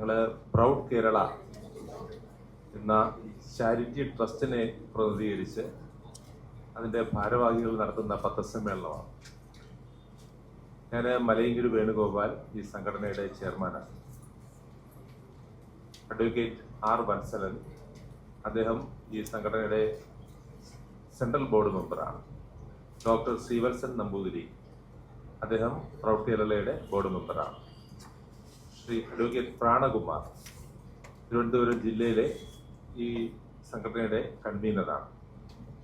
ഞങ്ങൾ പ്രൗഡ് കേരള എന്ന ചാരിറ്റി ട്രസ്റ്റിനെ പ്രതിനിധീകരിച്ച് അതിന്റെ ഭാരവാഹികൾ നടത്തുന്ന പത്രസമ്മേളനമാണ്. ഞാൻ മലയങ്കിരി വേണുഗോപാൽ ഈ സംഘടനയുടെ ചെയർമാനാണ്. അഡ്വക്കേറ്റ് ആർ വത്സലൻ അദ്ദേഹം ഈ സംഘടനയുടെ സെൻട്രൽ ബോർഡ് മെമ്പറാണ്. ഡോക്ടർ ശ്രീവത്സൻ നമ്പൂതിരി അദ്ദേഹം പ്രൗഡ് കേരളയുടെ ബോർഡ് മെമ്പറാണ്. ശ്രീ അഡ്വക്കേറ്റ് പ്രാണകുമാർ തിരുവനന്തപുരം ജില്ലയിലെ ഈ സംഘടനയുടെ കൺവീനറാണ്.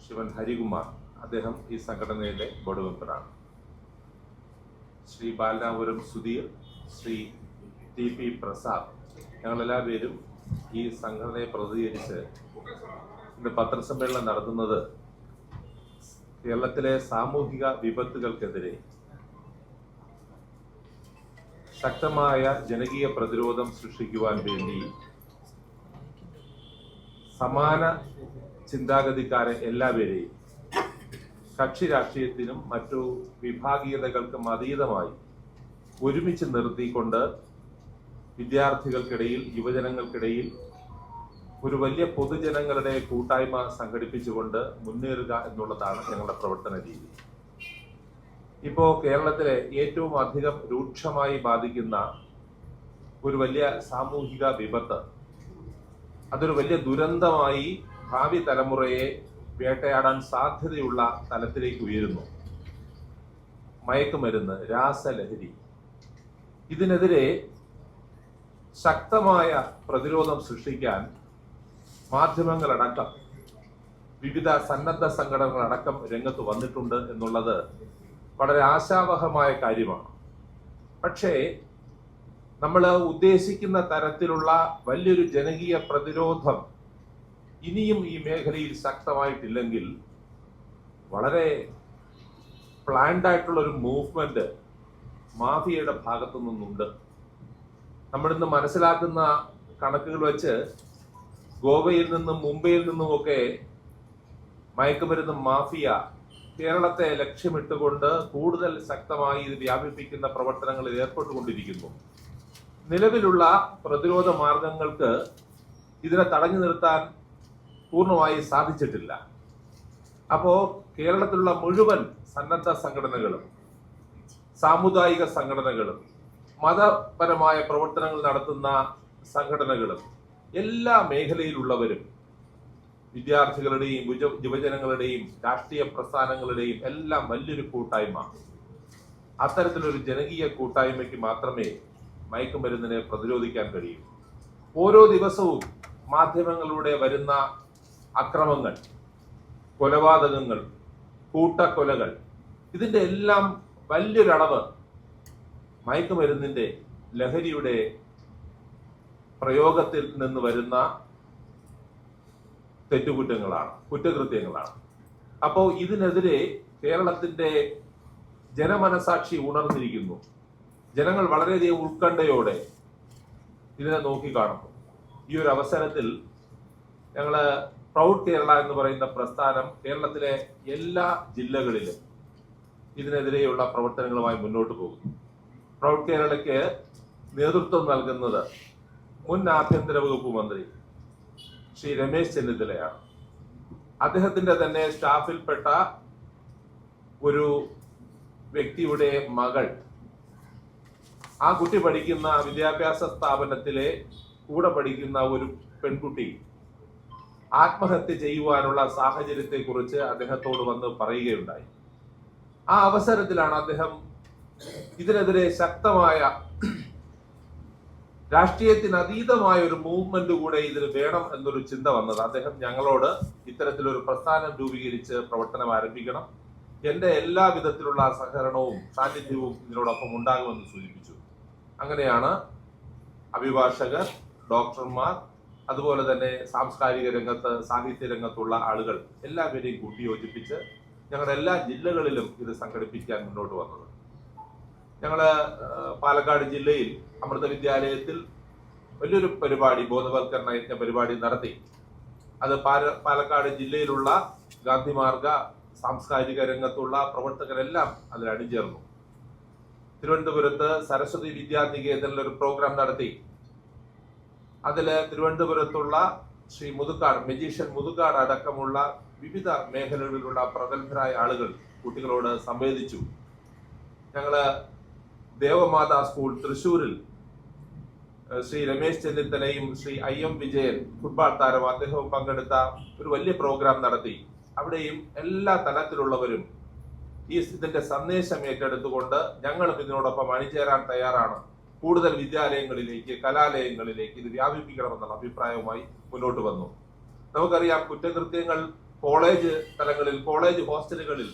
ശിവൻ ഹരികുമാർ അദ്ദേഹം ഈ സംഘടനയുടെ ബോർഡ് മെമ്പറാണ് ശ്രീ ബാലരാമപുരം സുധീർ ശ്രീ ടി പി പ്രസാദ് ഞങ്ങളെല്ലാ പേരും ഈ സംഘടനയെ പ്രതികരിച്ച് ഇന്ന് പത്രസമ്മേളനം നടത്തുന്നത് കേരളത്തിലെ സാമൂഹിക വിപത്തുകൾക്കെതിരെ ശക്തമായ ജനകീയ പ്രതിരോധം സൃഷ്ടിക്കുവാൻ വേണ്ടി സമാന ചിന്താഗതിക്കാരെ എല്ലാവരെയും കക്ഷി രാഷ്ട്രീയത്തിനും മറ്റു വിഭാഗീയതകൾക്കും അതീതമായി ഒരുമിച്ച് നിർത്തിക്കൊണ്ട് വിദ്യാർത്ഥികൾക്കിടയിൽ യുവജനങ്ങൾക്കിടയിൽ ഒരു വലിയ പൊതുജനങ്ങളുടെ കൂട്ടായ്മ സംഘടിപ്പിച്ചുകൊണ്ട് മുന്നേറുക എന്നുള്ളതാണ് ഞങ്ങളുടെ പ്രവർത്തന രീതി. ഇപ്പോ കേരളത്തിലെ ഏറ്റവും അധികം രൂക്ഷമായി ബാധിക്കുന്ന ഒരു വലിയ സാമൂഹിക വിപത്ത് അതൊരു വലിയ ദുരന്തമായി ഭാവി തലമുറയെ വേട്ടയാടാൻ സാധ്യതയുള്ള തലത്തിലേക്ക് ഉയരുന്നു. മയക്കുമരുന്ന് രാസലഹരി. ഇതിനെതിരെ ശക്തമായ പ്രതിരോധം സൃഷ്ടിക്കാൻ മാധ്യമങ്ങളടക്കം വിവിധ സന്നദ്ധ സംഘടനകളടക്കം രംഗത്ത് വന്നിട്ടുണ്ട് എന്നുള്ളത് വളരെ ആശാവഹമായ കാര്യമാണ്. പക്ഷേ നമ്മൾ ഉദ്ദേശിക്കുന്ന തരത്തിലുള്ള വലിയൊരു ജനകീയ പ്രതിരോധം ഇനിയും ഈ മേഖലയിൽ ശക്തമായിട്ടില്ലെങ്കിൽ വളരെ പ്ലാൻഡ് ആയിട്ടുള്ള ഒരു മൂവ്മെന്റ് മാഫിയയുടെ ഭാഗത്തു നിന്നുണ്ട്. നമ്മളിന്ന് മനസ്സിലാക്കുന്ന കണക്കുകൾ വെച്ച് ഗോവയിൽ നിന്നും മുംബൈയിൽ നിന്നുമൊക്കെ മയക്കുമരുന്ന് മാഫിയ കേരളത്തെ ലക്ഷ്യമിട്ടുകൊണ്ട് കൂടുതൽ ശക്തമായി ഇത് വ്യാപിപ്പിക്കുന്ന പ്രവർത്തനങ്ങളിൽ ഏർപ്പെട്ടുകൊണ്ടിരിക്കുന്നു. നിലവിലുള്ള പ്രതിരോധ മാർഗങ്ങൾക്ക് ഇതിനെ തടഞ്ഞു നിർത്താൻ പൂർണമായി സാധിച്ചിട്ടില്ല. അപ്പോൾ കേരളത്തിലുള്ള മുഴുവൻ സന്നദ്ധ സംഘടനകളും സാമുദായിക സംഘടനകളും മതപരമായ പ്രവർത്തനങ്ങൾ നടത്തുന്ന സംഘടനകളും എല്ലാ മേഖലയിലുള്ളവരും വിദ്യാർത്ഥികളുടെയും യുവജനങ്ങളുടെയും രാഷ്ട്രീയ പ്രസ്ഥാനങ്ങളുടെയും എല്ലാം വലിയൊരു കൂട്ടായ്മ. അത്തരത്തിലൊരു ജനകീയ കൂട്ടായ്മയ്ക്ക് മാത്രമേ മയക്കുമരുന്നിനെ പ്രതിരോധിക്കാൻ കഴിയൂ. ഓരോ ദിവസവും മാധ്യമങ്ങളിലൂടെ വരുന്ന അക്രമങ്ങൾ കൊലപാതകങ്ങൾ കൂട്ടക്കൊലകൾ ഇതിന്റെ എല്ലാം വലിയൊരളവ് മയക്കുമരുന്നിന്റെ ലഹരിയുടെ പ്രയോഗത്തിൽ നിന്ന് വരുന്ന തെറ്റുകുറ്റങ്ങളാണ് കുറ്റകൃത്യങ്ങളാണ്. അപ്പോൾ ഇതിനെതിരെ കേരളത്തിന്റെ ജനമനസാക്ഷി ഉണർന്നിരിക്കുന്നു. ജനങ്ങൾ വളരെയധികം ഉത്കണ്ഠയോടെ ഇതിനെ നോക്കിക്കാണുന്നു ഈ ഒരു അവസരത്തിൽ ഞങ്ങൾ പ്രൗഡ് കേരള എന്ന് പറയുന്ന പ്രസ്ഥാനം കേരളത്തിലെ എല്ലാ ജില്ലകളിലും ഇതിനെതിരെയുള്ള പ്രവർത്തനങ്ങളുമായി മുന്നോട്ട് പോകുന്നു. പ്രൗഡ് കേരളയ്ക്ക് നേതൃത്വം നൽകുന്നത് മുൻ ആഭ്യന്തര വകുപ്പ് മന്ത്രി ശ്രീ രമേശ് ചെന്നിത്തലയാണ്. അദ്ദേഹത്തിന്റെ തന്നെ സ്റ്റാഫിൽപ്പെട്ട ഒരു വ്യക്തിയുടെ മകൾ. ആ കുട്ടി പഠിക്കുന്ന വിദ്യാഭ്യാസ സ്ഥാപനത്തിലെ കൂടെ പഠിക്കുന്ന ഒരു പെൺകുട്ടി ആത്മഹത്യ ചെയ്യുവാനുള്ള സാഹചര്യത്തെ കുറിച്ച് അദ്ദേഹത്തോട് വന്ന് പറയുകയുണ്ടായി. ആ അവസരത്തിലാണ് അദ്ദേഹം ഇതിനെതിരെ ശക്തമായ രാഷ്ട്രീയത്തിന് അതീതമായ ഒരു മൂവ്മെന്റ് കൂടെ ഇതിന് വേണം എന്നൊരു ചിന്ത വന്നത്. അദ്ദേഹം ഞങ്ങളോട് ഇത്തരത്തിലൊരു പ്രസ്ഥാനം രൂപീകരിച്ച് പ്രവർത്തനം ആരംഭിക്കണം. എന്റെ എല്ലാ വിധത്തിലുള്ള സഹകരണവും സാന്നിധ്യവും ഇതിനോടൊപ്പം ഉണ്ടാകുമെന്ന് സൂചിപ്പിച്ചു. അങ്ങനെയാണ് അഭിഭാഷകർ ഡോക്ടർമാർ അതുപോലെ തന്നെ സാംസ്കാരിക രംഗത്ത് സാഹിത്യ രംഗത്തുള്ള ആളുകൾ എല്ലാവരെയും കൂട്ടിയോജിപ്പിച്ച് ഞങ്ങളുടെ എല്ലാ ജില്ലകളിലും ഇത് സംഘടിപ്പിക്കാൻ മുന്നോട്ട് വന്നത്. ഞങ്ങൾ പാലക്കാട് ജില്ലയിൽ അമൃത വിദ്യാലയത്തിൽ വലിയൊരു പരിപാടി ബോധവൽക്കരണ യജ്ഞ പരിപാടി നടത്തി. അത് പാല- പാലക്കാട് ജില്ലയിലുള്ള ഗാന്ധിമാർഗ സാംസ്കാരിക രംഗത്തുള്ള പ്രവർത്തകരെല്ലാം അതിൽ അണിചേർന്നു. തിരുവനന്തപുരത്ത് സരസ്വതി വിദ്യാനികേതനിൽ ഒരു പ്രോഗ്രാം നടത്തി. അതിൽ തിരുവനന്തപുരത്തുള്ള ശ്രീ മുതുക്കാട് മെജീഷ്യൻ മുതുക്കാട് അടക്കമുള്ള വിവിധ മേഖലകളിലുള്ള പ്രഗത്ഭരായ ആളുകൾ കുട്ടികളോട് സംവേദിച്ചു. ഞങ്ങൾ ദേവമാതാ സ്കൂൾ തൃശൂരിൽ ശ്രീ രമേശ് ചെന്നിത്തലയും Shri I M Vijayan football താരം അദ്ദേഹവും പങ്കെടുത്ത ഒരു വലിയ പ്രോഗ്രാം നടത്തി. അവിടെയും എല്ലാ തലത്തിലുള്ളവരും ഈ ഇതിന്റെ സന്ദേശം ഏറ്റെടുത്തുകൊണ്ട് ഞങ്ങളും ഇതിനോടൊപ്പം അണിചേരാൻ തയ്യാറാണ്. കൂടുതൽ വിദ്യാലയങ്ങളിലേക്ക് കലാലയങ്ങളിലേക്ക് ഇത് വ്യാപിപ്പിക്കണമെന്നുള്ള അഭിപ്രായവുമായി മുന്നോട്ട് വന്നു. നമുക്കറിയാം കുറ്റകൃത്യങ്ങൾ കോളേജ് തലങ്ങളിൽ കോളേജ് ഹോസ്റ്റലുകളിൽ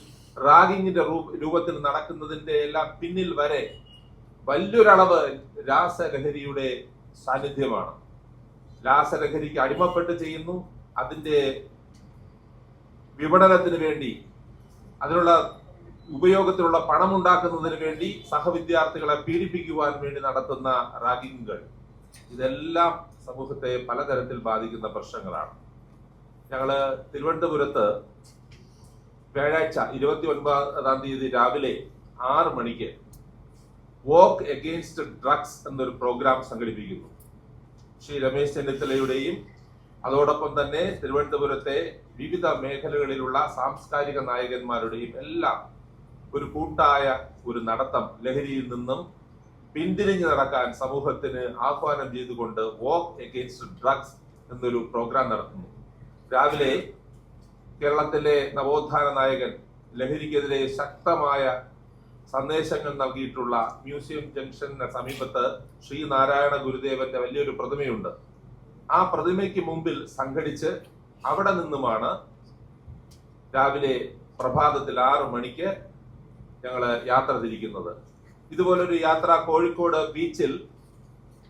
റാഗിങ്ങിന്റെ രൂപത്തിൽ നടക്കുന്നതിന്റെ എല്ലാം പിന്നിൽ വരെ വലിയൊരളവ് രാസലഹരിയുടെ സാന്നിധ്യമാണ്. രാസലഹരിക്ക് അടിമപ്പെട്ട് ചെയ്യുന്നു. അതിന്റെ വിപണനത്തിന് വേണ്ടി അതിനുള്ള ഉപയോഗത്തിലുള്ള പണം ഉണ്ടാക്കുന്നതിന് വേണ്ടി സഹവിദ്യാർത്ഥികളെ പീഡിപ്പിക്കുവാൻ വേണ്ടി നടത്തുന്ന റാഗിങ്ങുകൾ. ഇതെല്ലാം സമൂഹത്തെ പലതരത്തിൽ ബാധിക്കുന്ന പ്രശ്നങ്ങളാണ്. ഞങ്ങൾ തിരുവനന്തപുരത്ത് വ്യാഴാഴ്ച ഇരുപത്തി ഒൻപതാം തീയതി രാവിലെ ആറ് മണിക്ക് വോക്ക് എഗെയിൻസ്റ്റ് ഡ്രഗ്സ് എന്നൊരു പ്രോഗ്രാം സംഘടിപ്പിക്കുന്നു. ശ്രീ രമേശ് ചെന്നിത്തലയുടെയും അതോടൊപ്പം തന്നെ തിരുവനന്തപുരത്തെ വിവിധ മേഖലകളിലുള്ള സാംസ്കാരിക നായകന്മാരുടെയും എല്ലാം ഒരു കൂട്ടായ ഒരു നടത്തം ലഹരിയിൽ നിന്നും പിന്തിരിഞ്ഞു നടക്കാൻ സമൂഹത്തിന് ആഹ്വാനം ചെയ്തുകൊണ്ട് വോക്ക് എഗെയിൻസ്റ്റ് ഡ്രഗ്സ് എന്നൊരു പ്രോഗ്രാം നടത്തുന്നു. രാവിലെ കേരളത്തിലെ നവോത്ഥാന നായകൻ ലഹരിക്കെതിരെ ശക്തമായ സന്ദേശങ്ങൾ നൽകിയിട്ടുള്ള മ്യൂസിയം ജംഗ്ഷന് സമീപത്ത് ശ്രീനാരായണ ഗുരുദേവന്റെ വലിയൊരു പ്രതിമയുണ്ട്. ആ പ്രതിമയ്ക്ക് മുമ്പിൽ സംഘടിച്ച് അവിടെ നിന്നുമാണ് രാവിലെ പ്രഭാതത്തിൽ ആറു മണിക്ക് ഞങ്ങൾ യാത്ര തിരിക്കുന്നത്. ഇതുപോലൊരു യാത്ര കോഴിക്കോട് ബീച്ചിൽ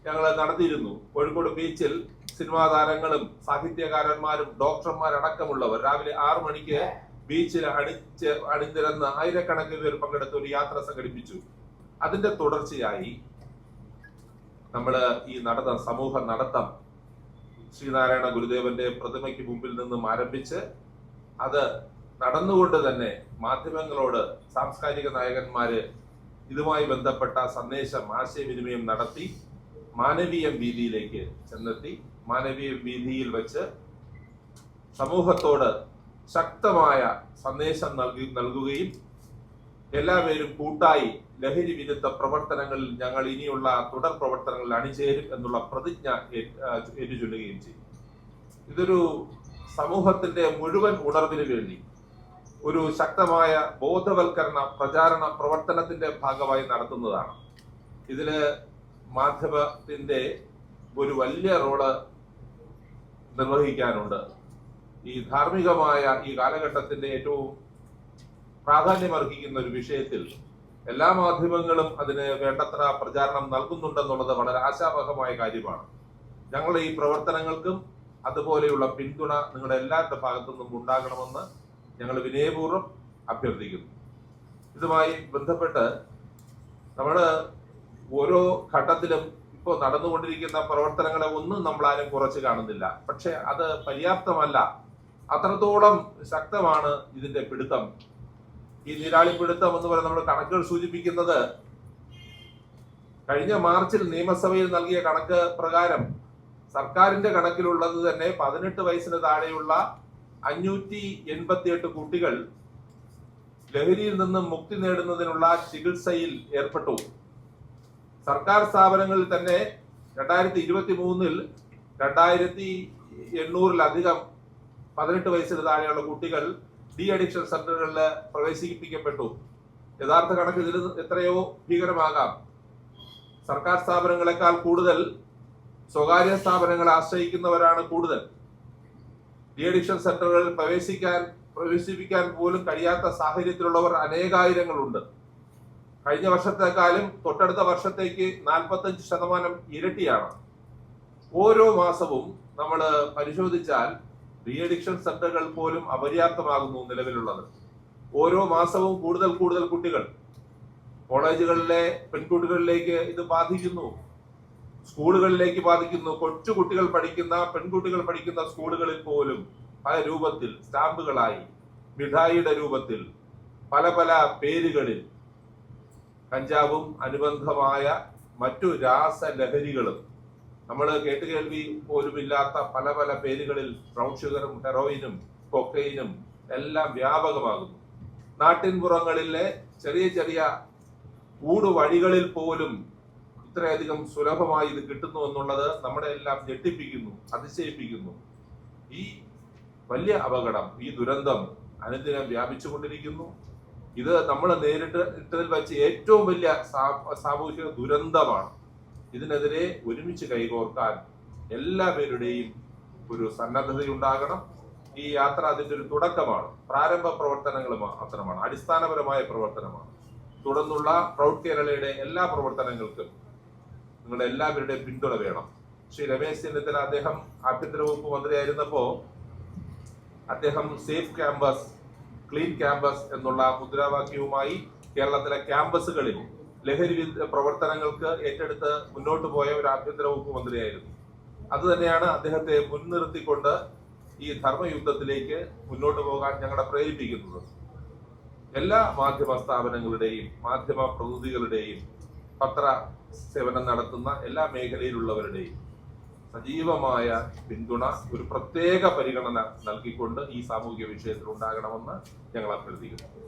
ഞങ്ങൾ നടത്തിയിരുന്നു. കോഴിക്കോട് ബീച്ചിൽ സിനിമാ താരങ്ങളും സാഹിത്യകാരന്മാരും ഡോക്ടർമാരടക്കമുള്ളവർ രാവിലെ ആറു മണിക്ക് ബീച്ചിൽ അണിച്ച് അണിനിരന്ന് ആയിരക്കണക്കിന് പേർ പങ്കെടുത്ത ഒരു യാത്ര സംഘടിപ്പിച്ചു. അതിന്റെ തുടർച്ചയായി നമ്മൾ ഈ നടന്ന സമൂഹ നടത്തം ശ്രീനാരായണ ഗുരുദേവന്റെ പ്രതിമയ്ക്ക് മുമ്പിൽ നിന്നും ആരംഭിച്ച് അത് നടന്നുകൊണ്ട് തന്നെ മാധ്യമങ്ങളോട് സാംസ്കാരിക നായകന്മാര് ഇതുമായി ബന്ധപ്പെട്ട സന്ദേശം ആശയവിനിമയം നടത്തി മാനവീയ വീതിയിലേക്ക് ചെന്നെത്തി. മാനവീയ വീതിയിൽ വെച്ച് സമൂഹത്തോട് ശക്തമായ സന്ദേശം നൽകി നൽകുകയും എല്ലാവരും കൂട്ടായി ലഹരി വിരുദ്ധ പ്രവർത്തനങ്ങളിൽ ഞങ്ങൾ ഇനിയുള്ള തുടർ പ്രവർത്തനങ്ങളിൽ അണിചേരും എന്നുള്ള പ്രതിജ്ഞ ഏറ്റുചൊല്ലുകയും ചെയ്യും. ഇതൊരു സമൂഹത്തിന്റെ മുഴുവൻ ഉണർവിന് വേണ്ടി ഒരു ശക്തമായ ബോധവൽക്കരണ പ്രചാരണ പ്രവർത്തനത്തിന്റെ ഭാഗമായി നടത്തുന്നതാണ്. ഇതിൽ മാധ്യമത്തിന്റെ ഒരു വലിയ റോൾ നിർവഹിക്കാനുണ്ട്. ഈ ധാർമ്മികമായ ഈ കാലഘട്ടത്തിന്റെ ഏറ്റവും പ്രാധാന്യമർഹിക്കുന്ന ഒരു വിഷയത്തിൽ എല്ലാ മാധ്യമങ്ങളും അതിന് വേണ്ടത്ര പ്രചാരണം നൽകുന്നുണ്ടെന്നുള്ളത് വളരെ ആശാവഹമായ കാര്യമാണ്. ഞങ്ങളുടെ ഈ പ്രവർത്തനങ്ങൾക്കും അതുപോലെയുള്ള പിന്തുണ നിങ്ങളുടെ എല്ലാവരുടെ ഭാഗത്തു നിന്നും ഉണ്ടാകണമെന്ന് ഞങ്ങൾ വിനയപൂർവം അഭ്യർത്ഥിക്കുന്നു. ഇതുമായി ബന്ധപ്പെട്ട് നമ്മൾ ഓരോ ഘട്ടത്തിലും ഇപ്പോൾ നടന്നുകൊണ്ടിരിക്കുന്ന പ്രവർത്തനങ്ങളെ ഒന്നും നമ്മളാരും കുറച്ച് കാണുന്നില്ല. പക്ഷെ അത് പര്യാപ്തമല്ല. അത്രത്തോളം ശക്തമാണ് ഇതിന്റെ പിടുത്തം. ഈ നീരാളി പിടുത്തം എന്ന് പറയുന്ന നമ്മുടെ കണക്കുകൾ സൂചിപ്പിക്കുന്നത് കഴിഞ്ഞ മാർച്ചിൽ നിയമസഭയിൽ നൽകിയ കണക്ക് പ്രകാരം സർക്കാരിന്റെ കണക്കിലുള്ളത് തന്നെ പതിനെട്ട് വയസ്സിന് താഴെയുള്ള അഞ്ഞൂറ്റി എൺപത്തിയെട്ട് കുട്ടികൾ ലഹരിയിൽ നിന്നും മുക്തി നേടുന്നതിനുള്ള ചികിത്സയിൽ ഏർപ്പെട്ടു. സർക്കാർ സ്ഥാപനങ്ങളിൽ തന്നെ രണ്ടായിരത്തി ഇരുപത്തി മൂന്നിൽ രണ്ടായിരത്തി എണ്ണൂറിലധികം പതിനെട്ട് വയസ്സിന് താഴെയുള്ള കുട്ടികൾ ഡി അഡിക്ഷൻ സെന്ററുകളിൽ പ്രവേശിപ്പിക്കപ്പെട്ടു. യഥാർത്ഥ കണക്ക് ഇതിൽ എത്രയോ ഭീകരമാകാം. സർക്കാർ സ്ഥാപനങ്ങളെക്കാൾ കൂടുതൽ സ്വകാര്യ സ്ഥാപനങ്ങളെ ആശ്രയിക്കുന്നവരാണ് കൂടുതൽ. ഡി അഡിക്ഷൻ സെന്ററുകളിൽ പ്രവേശിക്കാൻ പ്രവേശിപ്പിക്കാൻ പോലും കഴിയാത്ത സാഹചര്യത്തിലുള്ളവർ അനേകായിരങ്ങളുണ്ട്. കഴിഞ്ഞ വർഷത്തെക്കാളും തൊട്ടടുത്ത വർഷത്തേക്ക് നാൽപ്പത്തഞ്ച് ശതമാനം ഇരട്ടിയാണ്. ഓരോ മാസവും നമ്മൾ പരിശോധിച്ചാൽ ഡി അഡിക്ഷൻ സെന്ററുകൾ പോലും അപര്യാപ്തമാകുന്നു നിലവിലുള്ളത്. ഓരോ മാസവും കൂടുതൽ കൂടുതൽ കുട്ടികൾ കോളേജുകളിലെ പെൺകുട്ടികളിലേക്ക് ഇത് ബാധിക്കുന്നു. സ്കൂളുകളിലേക്ക് ബാധിക്കുന്നു. കൊച്ചു കുട്ടികൾ പഠിക്കുന്ന പെൺകുട്ടികൾ പഠിക്കുന്ന സ്കൂളുകളിൽ പോലും പല രൂപത്തിൽ സ്റ്റാമ്പുകളായി മിഠായിയുടെ രൂപത്തിൽ പല പല പേരുകളിൽ കഞ്ചാവും അനുബന്ധമായ മറ്റു രാസലഹരികളും നമ്മൾ കേട്ടുകേൾവി പോലുമില്ലാത്ത പല പല പേരുകളിൽ ബ്രൗൺ ഷുഗറും ഹെറോയിനും കൊക്കൈനും എല്ലാം വ്യാപകമാകുന്നു. നാട്ടിൻപുറങ്ങളിലെ ചെറിയ ചെറിയ ഊട് വഴികളിൽ പോലും ഇത്രയധികം സുലഭമായി ഇത് കിട്ടുന്നു എന്നുള്ളത് നമ്മുടെ എല്ലാം ഞെട്ടിപ്പിക്കുന്നു അതിശയിപ്പിക്കുന്നു. ഈ വലിയ അപകടം ഈ ദുരന്തം അനുദിനം വ്യാപിച്ചുകൊണ്ടിരിക്കുന്നു. ഇത് നമ്മൾ നേരിട്ട് ഇട്ടതിൽ വെച്ച് ഏറ്റവും വലിയ സാമൂഹിക ദുരന്തമാണ്. ഇതിനെതിരെ ഒരുമിച്ച് കൈകോർക്കാൻ എല്ലാ പേരുടെയും ഒരു സന്നദ്ധതയുണ്ടാകണം ഈ യാത്ര അതിന്റെ ഒരു തുടക്കമാണ്. പ്രാരംഭ പ്രവർത്തനങ്ങൾ മാത്രമാണ്. അടിസ്ഥാനപരമായ പ്രവർത്തനമാണ്. തുടർന്നുള്ള പ്രൗഢ് കേരളയുടെ എല്ലാ പ്രവർത്തനങ്ങൾക്കും നിങ്ങളുടെ എല്ലാവരുടെയും പിന്തുണ വേണം. ശ്രീ രമേശ് ചെന്നിത്തല അദ്ദേഹം ആഭ്യന്തര വകുപ്പ് മന്ത്രിയായിരുന്നപ്പോൾ അദ്ദേഹം സേഫ് ക്യാമ്പസ് ക്ലീൻ ക്യാമ്പസ് എന്നുള്ള മുദ്രാവാക്യവുമായി കേരളത്തിലെ ക്യാമ്പസുകളിൽ ലഹരി പ്രവർത്തനങ്ങൾക്ക് ഏറ്റെടുത്ത് മുന്നോട്ട് പോയ ഒരു ആഭ്യന്തര വകുപ്പ് മന്ത്രിയായിരുന്നു. അത് തന്നെയാണ് അദ്ദേഹത്തെ മുൻനിർത്തിക്കൊണ്ട് ഈ ധർമ്മയുദ്ധത്തിലേക്ക് മുന്നോട്ട് പോകാൻ ഞങ്ങളെ പ്രേരിപ്പിക്കുന്നത്. എല്ലാ മാധ്യമ സ്ഥാപനങ്ങളുടെയും മാധ്യമ പ്രതിനിധികളുടെയും പത്ര സേവനം നടത്തുന്ന എല്ലാ മേഖലയിലുള്ളവരുടെയും സജീവമായ പിന്തുണ ഒരു പ്രത്യേക പരിഗണന നൽകിക്കൊണ്ട് ഈ സാമൂഹിക വിഷയത്തിൽ ഉണ്ടാകണമെന്ന് ഞങ്ങൾ അഭ്യർത്ഥിക്കുന്നു.